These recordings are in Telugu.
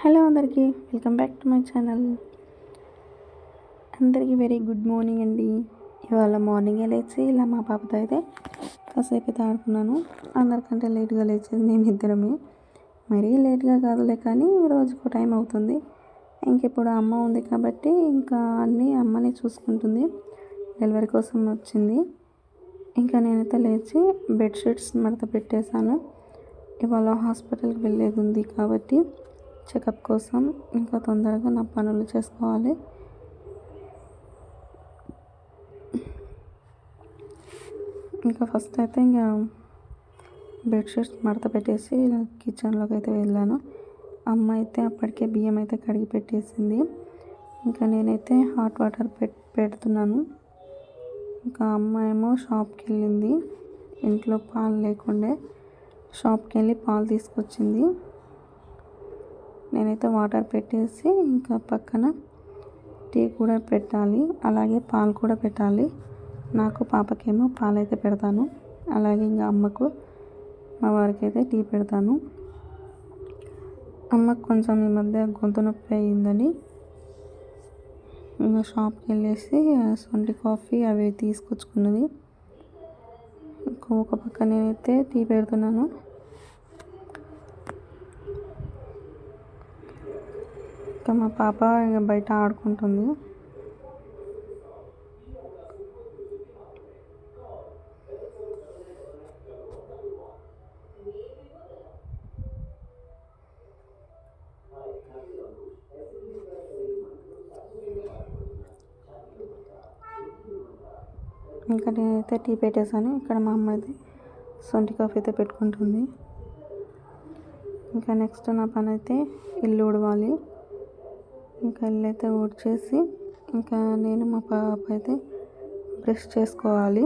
హలో అందరికీ welcome back to my channel. అందరికీ వెరీ గుడ్ మార్నింగ్ అండి. ఇవాళ మార్నింగే లేచి ఇలా మా పాపతో అయితే కాసేపు అయితే ఆడుకున్నాను. అందరికంటే లేట్గా లేచేది మేము ఇద్దరమే. మరీ లేట్గా కాదులే కానీ రోజుకు టైం అవుతుంది. ఇంకెప్పుడు అమ్మ ఉంది కాబట్టి ఇంకా అన్నీ అమ్మనే చూసుకుంటుంది. డెలివరీ కోసం వచ్చింది. ఇంకా నేనైతే లేచి బెడ్షీట్స్ మడత పెట్టేశాను. ఇవాళ హాస్పిటల్కి వెళ్ళేది ఉంది కాబట్టి చెకప్ కోసం ఇంకా తొందరగా నా పనులు చేసుకోవాలి. ఇంకా ఫస్ట్ అయితే ఇంకా బెడ్షీట్స్ మడత పెట్టేసి కిచెన్లోకి అయితే వెళ్ళాను. అమ్మ అయితే అప్పటికే బియ్యం అయితే కడిగి పెట్టేసింది. ఇంకా నేనైతే హాట్ వాటర్ పెట్ పెడుతున్నాను. ఇంకా అమ్మ ఏమో షాప్కి వెళ్ళింది. ఇంట్లో పాలు లేకుండే షాప్కి వెళ్ళి పాలు తీసుకొచ్చింది. నేనైతే వాటర్ పెట్టేసి ఇంకా పక్కన టీ కూడా పెట్టాలి. అలాగే పాలు కూడా పెట్టాలి. నాకు పాపకేమో పాలు అయితే పెడతాను. అలాగే ఇంకా అమ్మకు మా వారికి అయితే టీ పెడతాను. అమ్మకు కొంచెం ఈ మధ్య గొంతు నొప్పి అయ్యిందని ఇంకా షాప్కి వెళ్ళేసి సొంటి కాఫీ అవి తీసుకొచ్చుకున్నది. ఒక పక్క నేనైతే టీ పెడుతున్నాను. ఇంకా మా పాప ఇంకా బయట ఆడుకుంటుంది. ఇంకా నేనైతే టీ పెట్టేశాను. ఇక్కడ మా అమ్మ అయితే సొంటి కాఫీ అయితే పెట్టుకుంటుంది. ఇంకా నెక్స్ట్ నా పని అయితే ఇల్లు ఉడవాలి ఇంకా ఇల్లైతే ఊడ్చేసి ఇంకా నేను మా పాప అయితే బ్రష్ చేసుకోవాలి.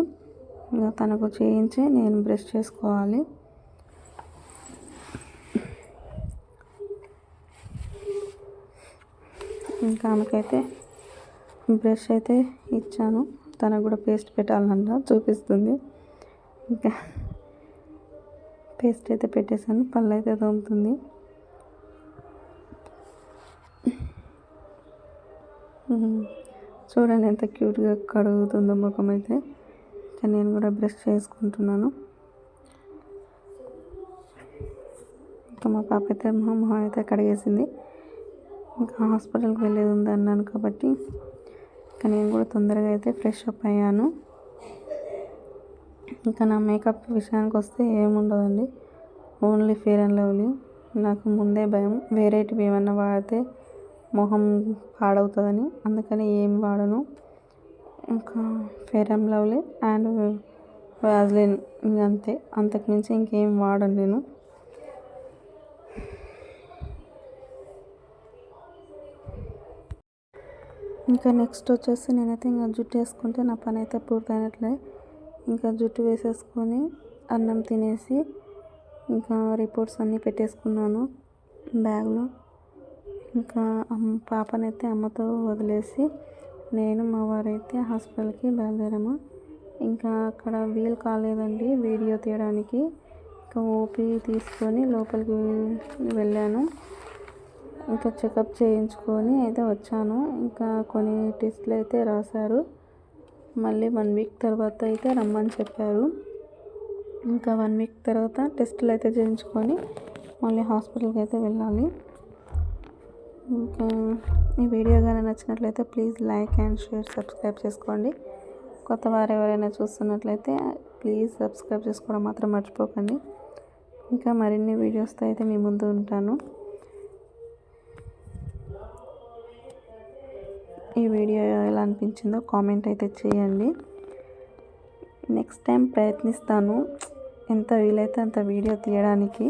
ఇంకా తనకు చేయించి నేను బ్రష్ చేసుకోవాలి. ఇంకా ఆమెకైతే బ్రష్ అయితే ఇచ్చాను. తనకు కూడా పేస్ట్ పెట్టాలంట చూపిస్తుంది. ఇంకా పేస్ట్ అయితే పెట్టేశాను. పళ్ళు అయితే తోముతుంది. చూడండి ఎంత క్యూట్గా కడుగుతుందో ముఖం అయితే నేను కూడా బ్రష్ చేసుకుంటున్నాను. ఇంకా మా పాప అయితే మా మొహం అయితే కడిగేసింది ఇంకా హాస్పిటల్కి వెళ్ళేది ఉంది అన్నాను కాబట్టి ఇంకా నేను కూడా తొందరగా అయితే ఫ్రెష్ అప్ అయ్యాను. ఇంకా నా మేకప్ విషయానికి వస్తే ఏముండదండి. Only Fair and Lovely. నాకు ముందే భయం. వేరేటివి ఏమన్నా వాడితే మొహం పాడవుతుందని. అందుకని ఏం వాడను. ఇంకా Fair and Lovely and Vaseline అంతే. అంతకుమించి ఇంకేం వాడను నేను. ఇంకా నెక్స్ట్ వచ్చేసి నేనైతే ఇంకా జుట్టు వేసుకుంటే నా పని అయితే పూర్తయినట్లే. ఇంకా జుట్టు వేసేసుకొని అన్నం తినేసి ఇంకా రిపోర్ట్స్ అన్నీ పెట్టేసుకున్నాను బ్యాగ్లో. ఇంకా అమ్మ పాపనైతే అమ్మతో వదిలేసి నేను మా వారైతే హాస్పిటల్కి బయలుదేరాము. ఇంకా అక్కడ వీలు కాలేదండి వీడియో తీయడానికి. ఇంకా ఓపీ తీసుకొని లోపలికి వెళ్ళాను. ఇంకా చెకప్ చేయించుకొని అయితే వచ్చాను. ఇంకా కొన్ని టెస్ట్లు అయితే రాశారు. మళ్ళీ వన్ వీక్ తర్వాత అయితే రమ్మని చెప్పారు. ఇంకా వన్ వీక్ తర్వాత టెస్టులు అయితే చేయించుకొని మళ్ళీ హాస్పిటల్కి అయితే వెళ్ళాలి. ఇంకా ఈ వీడియో కానీ నచ్చినట్లయితే please like and share subscribe చేసుకోండి. కొత్త వారు ఎవరైనా చూస్తున్నట్లయితే ప్లీజ్ సబ్స్క్రైబ్ చేసుకోవడం మాత్రం మర్చిపోకండి. ఇంకా మరిన్ని వీడియోస్తో అయితే మీ ముందు ఉంటాను. ఈ వీడియో ఎలా అనిపించిందో కామెంట్ అయితే చేయండి. నెక్స్ట్ టైం ప్రయత్నిస్తాను. ఎంత వీలైతే అంత వీడియో తీయడానికి.